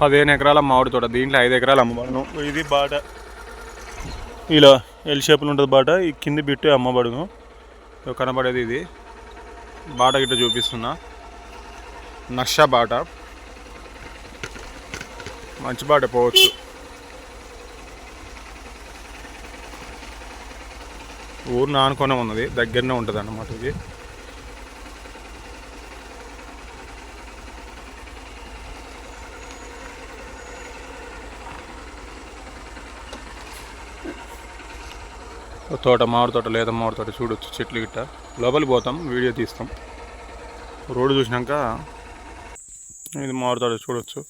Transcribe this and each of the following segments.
పదిహేను ఎకరాల మామిడి తోట దీంట్లో ఐదు ఎకరాలు అమ్మబడును ఇది బాట. ఇలా ఎల్ షేప్లో ఉంటుంది బాట. ఈ కింది బిట్టు అమ్మబడును కనబడేది ఇది. బాట గిట్ట చూపిస్తున్నా. నక్ష బాట. మంచి బాట పోవచ్చు. ఊరు నానుకొనే ఉన్నది. దగ్గరనే ఉంటుంది అన్నమాట ఇది. తోట మామిడి తోట లేదా మామిడి తోట చూడొచ్చు చెట్లు గిట్ట. లోపలికి పోతాం వీడియో తీస్తాం. రోడ్డు చూసినాక ఇది మామిడి తోట చూడొచ్చు.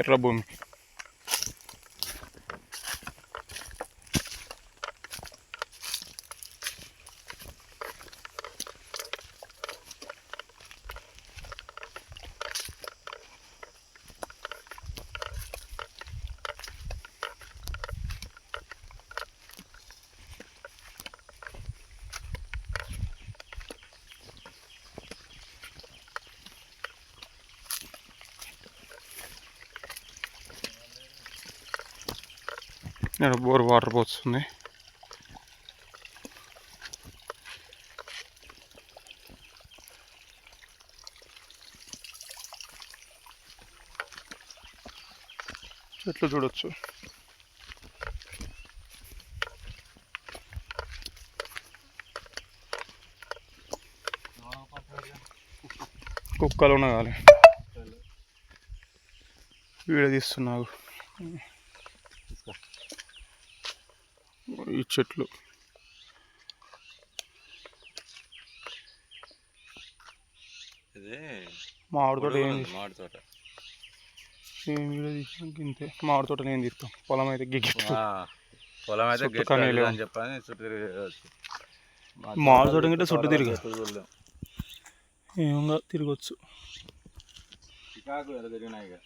ఎర్ర భూమి. ఇక్కడ బోర్ వాటర్ పోతుంది చెట్లు చూడొచ్చు కుక్కలు ఉన్నా కాలే వీడియో తీస్తున్నావు ఈ చెట్లు. మామిడి తోట ఏం మామిడి తోట. ఏం వీడియో తీసినాక ఇంతే మామిడి తోట నేను తీస్తాం? పొలం అయితే గిగ్గి పొలం అయితే గట్టి అని చెప్పని చుట్టూ తిరగచ్చు. మామిడి తోట గిట్ట చుట్టూ తిరిగి. ఏముందో తిరగచ్చు. చికాకు ఎలా తిరిగినాయి.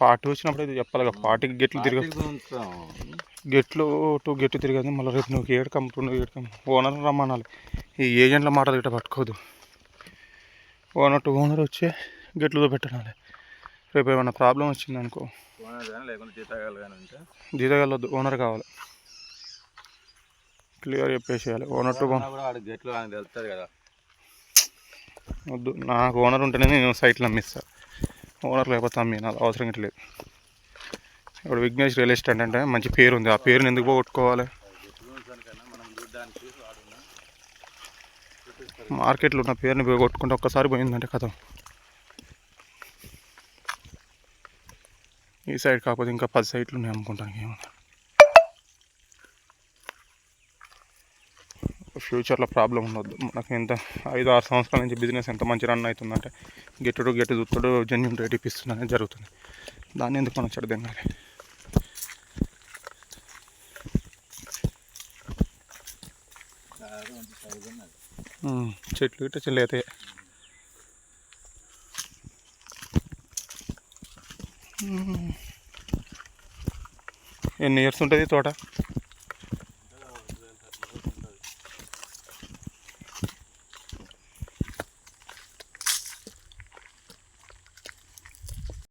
పార్టీ వచ్చినప్పుడు అయితే చెప్పాలి కదా పార్టీకి గెట్లు తిరగ. గెట్లు టు గెట్టు తిరగదు మళ్ళీ రేపు నువ్వు ఏడు కమ్ము నువ్వు ఏడు కమ్ము ఓనర్ రమ్మనాలి. ఈ ఏజెంట్ల మాటలు గిట్ట పట్టుకోదు. ఓనర్ టు ఓనర్ వచ్చి గెట్లు పెట్టాలి రేపు ఏమైనా ప్రాబ్లం వచ్చింది అనుకో. ఓనర్ కానీ లేకుంటే జీతగాలు కానీ ఉంటే? జీతగలొద్దు ఓనర్ కావాలి. క్లియర్ చెప్పేసేయాలి. ఓనర్ టు గెట్లు తెలుస్తుంది కదా. వద్దు నాకు ఓనర్ ఉంటేనే నేను సైట్లో అమ్మిస్తా ఓనర్ లేకపోతే అమ్మి నాకు అవసరం ఇట్లేదు ఇప్పుడు విఘ్నేష్ రియల్ ఎస్టేట్ అంటే మంచి పేరు ఉంది. ఆ పేరుని ఎందుకు పోగొట్టుకోవాలి? మార్కెట్లో ఉన్న పేరుని పోగొట్టుకుంటే ఒక్కసారి పోయిందంటే కథం. ఈ సైడ్ కాకపోతే ఇంకా పది సైట్లు ఉన్నాయి అమ్ముకుంటాను ఏమన్నా ఫ్యూచర్లో ప్రాబ్లం ఉండొద్దు. మనకి ఎంత ఐదు ఆరు సంవత్సరాల నుంచి బిజినెస్ ఎంత మంచి రన్ అవుతుందంటే గెట్టుడు గెట్టు దుత్తుడు జెన్యున్ రేట్ ఇప్పిస్తుందని జరుగుతుంది. దాన్ని ఎందుకు మనం చెడు చెట్లు గిట్ట చెల్లి ఎన్ని ఇయర్స్ ఉంటుంది తోట?